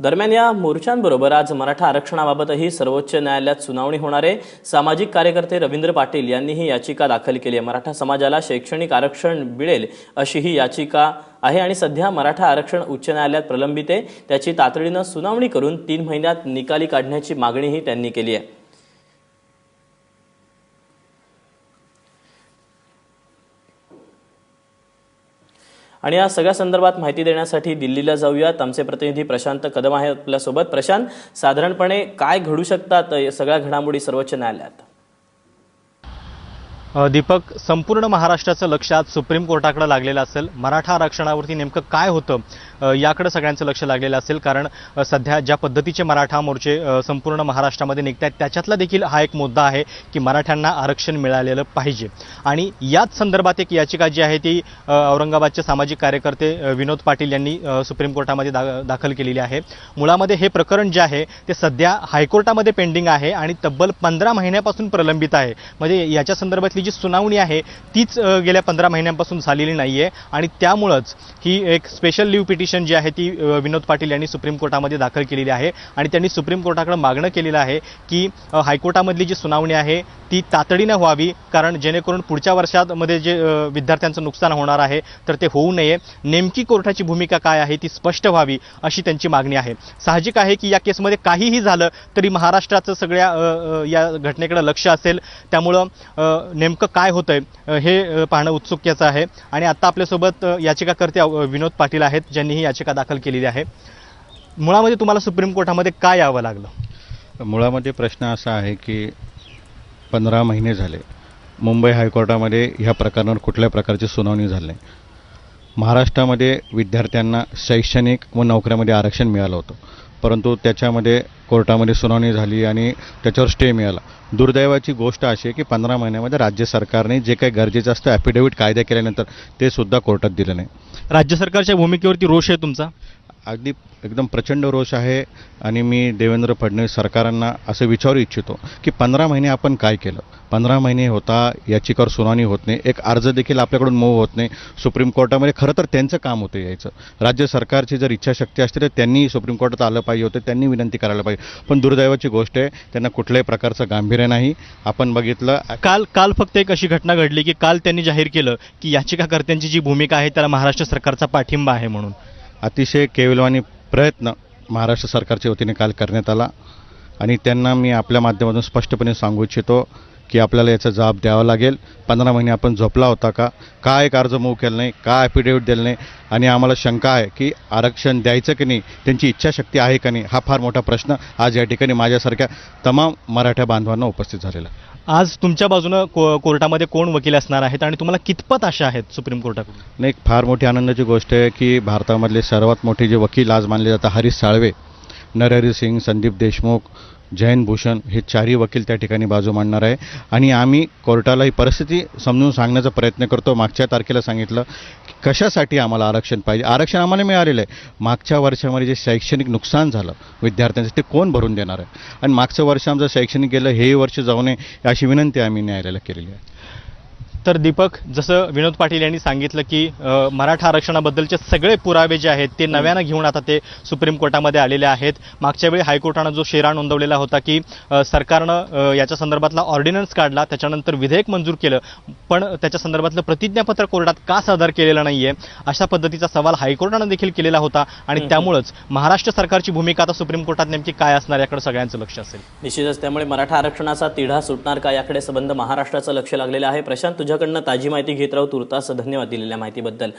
दरम्यान या मोर्चांबरोबर आज मराठा आरक्षणाबाबतही सर्वोच्च न्यायालयात सुनावणी होणार आहे. सामाजिक कार्यकर्ते रवींद्र पाटील यांनी ही याचिका दाखल केली आहे. मराठा समाजाला शैक्षणिक आरक्षण मिळेल अशी ही याचिका आहे आणि सध्या मराठा आरक्षण उच्च न्यायालयात प्रलंबित आहे. त्याची तातडीनं सुनावणी करून तीन महिन्यात निकाली काढण्याची मागणीही त्यांनी केली आहे. आणि या सगळ्या संदर्भात माहिती देण्यासाठी दिल्लीला जाऊयात. आमचे प्रतिनिधी प्रशांत कदम आहे आपल्यासोबत. प्रशांत साधारणपणे काय घडू शकतात या सगळ्या घडामोडी सर्वोच्च न्यायालयात? दीपक संपूर्ण महाराष्ट्राचं लक्ष आज सुप्रीम कोर्टाकडे लागलेलं असेल. मराठा आरक्षणावरती नेमकं काय होतं? याकडे सगळ्यांचं लक्ष लागलेलं असेल कारण सध्या ज्या पद्धतीचे मराठा मोर्चे संपूर्ण महाराष्ट्रामध्ये निघत आहेत त्याच्यातला देखील हा एक मुद्दा आहे की मराठ्यांना आरक्षण मिळालेलं पाहिजे. आणि याच संदर्भात एक याचिका जी आहे ती औरंगाबादचे सामाजिक कार्यकर्ते विनोद पाटील यांनी सुप्रीम कोर्टामध्ये दा दाखल केलेली आहे. मुळामध्ये हे प्रकरण जे आहे ते सध्या हायकोर्टामध्ये पेंडिंग आहे आणि तब्बल पंधरा महिन्यापासून प्रलंबित आहे. म्हणजे याच्या संदर्भातली जी सुनावणी आहे तीच गेल्या पंधरा महिन्यांपासून झालेली नाही आहे आणि त्यामुळंच ही एक स्पेशल लिव्ह पिटिशन जी आहे ती विनोद पाटील यांनी सुप्रीम कोर्टामध्ये दाखल केलेली आहे. आणि त्यांनी सुप्रीम कोर्टाकडे मागणं केलेलं आहे की हायकोर्टामधली जी सुनावणी आहे ती तातडीनं व्हावी. कारण जेणेकरून पुढच्या वर्षामध्ये जे विद्यार्थ्यांचं नुकसान होणार आहे तर ते होऊ नये. नेमकी कोर्टाची भूमिका काय आहे ती स्पष्ट व्हावी अशी त्यांची मागणी आहे. साहजिक आहे की या केसमध्ये काहीही झालं तरी महाराष्ट्राचं सगळ्या या घटनेकडे लक्ष असेल. त्यामुळं नेम नेमकं काय होतंय हे पाहणं उत्सुक्याचं आहे. आणि आता आपल्यासोबत याचिकाकर्ते विनोद पाटील आहेत ज्यांनी ही याचिका दाखल केलेली आहे. मुळामध्ये तुम्हाला सुप्रीम कोर्टामध्ये काय यावं लागलं? मुळामध्ये प्रश्न असा आहे की पंधरा महिने झाले. मुंबई हायकोर्टामध्ये ह्या प्रकरणावर कुठल्या प्रकारची सुनावणी झाली नाही. महाराष्ट्रामध्ये विद्यार्थ्यांना शैक्षणिक व नोकऱ्यामध्ये आरक्षण मिळालं होतं. परंतु त्याच्यामध्ये कोर्टामध्ये सुनावणी झाली आणि त्याच्यावर स्टे मिळाला. दुर्दैवाची गोष्ट अशी आहे की पंधरा महिन्यामध्ये राज्य सरकारने जे काही गरजेचं असतं ॲफिडेव्हिट कायदा केल्यानंतर ते सुद्धा कोर्टात दिलं नाही. राज्य सरकारच्या भूमिकेवरती रोष आहे तुमचा? अगदी एकदम प्रचंड रोष आहे आणि मी देवेंद्र फडणवीस सरकारांना असं विचारू इच्छितो की पंधरा महिने आपण काय केलं? पंधरा महिने होता याचिकावर सुनावणी होत नाही एक अर्ज देखील आपल्याकडून मूव होत नाही. सुप्रीम कोर्टामध्ये खरं तर त्यांचं काम होतं यायचं. राज्य सरकारची जर इच्छाशक्ती असते तर त्यांनी सुप्रीम कोर्टात आलं पाहिजे होतं त्यांनी विनंती करायला पाहिजे. पण दुर्दैवाची गोष्ट आहे त्यांना कुठल्याही प्रकारचं गांभीर्य नाही. आपण बघितलं काल काल फक्त एक अशी घटना घडली की काल त्यांनी जाहीर केलं की याचिकाकर्त्यांची जी भूमिका आहे त्याला महाराष्ट्र सरकारचा पाठिंबा आहे म्हणून. अतिशय केविलवाणी प्रयत्न महाराष्ट्र सरकारच्या वतीने काल करण्यात आला. आणि त्यांना मी आपल्या माध्यमातून स्पष्टपणे सांगू इच्छितो की आपल्याला याचा जबाब द्यावा लागेल. पंधरा महिने आपण झोपला होता का? का एक अर्ज मूव केला नाही? का ॲफिडेव्हिट दिलं नाही? आणि आम्हाला शंका आहे की आरक्षण द्यायचं की नाही? त्यांची इच्छाशक्ती आहे का नाही? हा फार मोठा प्रश्न आज या ठिकाणी माझ्यासारख्या तमाम मराठा बांधवांना उपस्थित झालेला. आज तुमच्या बाजूनं को कोर्टामध्ये कोण वकील असणार आहेत आणि तुम्हाला कितपत आशा आहेत सुप्रीम कोर्टाकडून? नाही एक फार मोठी आनंदाची गोष्ट आहे की भारतामधले सर्वात मोठे जे वकील आज मानले जातात हरीश साळवे नरहरी सिंग संदीप देशमुख जयंत भूषण हे चारही वकील त्या ठिकाणी बाजू मांडणार आहे. आणि आम्ही कोर्टाला ही परिस्थिती समजून सांगण्याचा प्रयत्न करतो. मागच्या तारखेला सांगितलं की कशासाठी आम्हाला आरक्षण पाहिजे? आरक्षण आम्हाला मिळालेलं आहे. मागच्या वर्षामध्ये जे शैक्षणिक नुकसान झालं विद्यार्थ्यांचं ते कोण भरून देणार आहे? आणि मागचं वर्ष आमचं शैक्षणिक गेलं हेही वर्ष जाऊ नये अशी विनंती आम्ही न्यायालयाला केलेली आहे. तर दीपक जसं विनोद पाटील यांनी सांगितलं की मराठा आरक्षणाबद्दलचे सगळे पुरावे जे आहेत ते नव्यानं घेऊन आता ते सुप्रीम कोर्टामध्ये आलेले आहेत. मागच्या वेळी हायकोर्टानं जो शेरा नोंदवलेला होता की सरकारनं याच्या संदर्भातला ऑर्डिनन्स काढला त्याच्यानंतर विधेयक मंजूर केलं. पण त्याच्या संदर्भातलं प्रतिज्ञापत्र कोर्टात का सादर केलेलं नाहीये अशा पद्धतीचा सवाल हायकोर्टानं देखील केलेला होता आणि. त्यामुळंच महाराष्ट्र सरकारची भूमिका आता सुप्रीम कोर्टात नेमकी काय असणार याकडे सगळ्यांचं लक्ष असेल. निश्चितच त्यामुळे मराठा आरक्षणाचा तिढा सुटणार का याकडे संबंध महाराष्ट्राचं लक्ष लागलेलं आहे. प्रशांत तुझ्याकडनं ताजी माहिती घेत राहू तुर्तास धन्यवाद दिलेल्या माहितीबद्दल.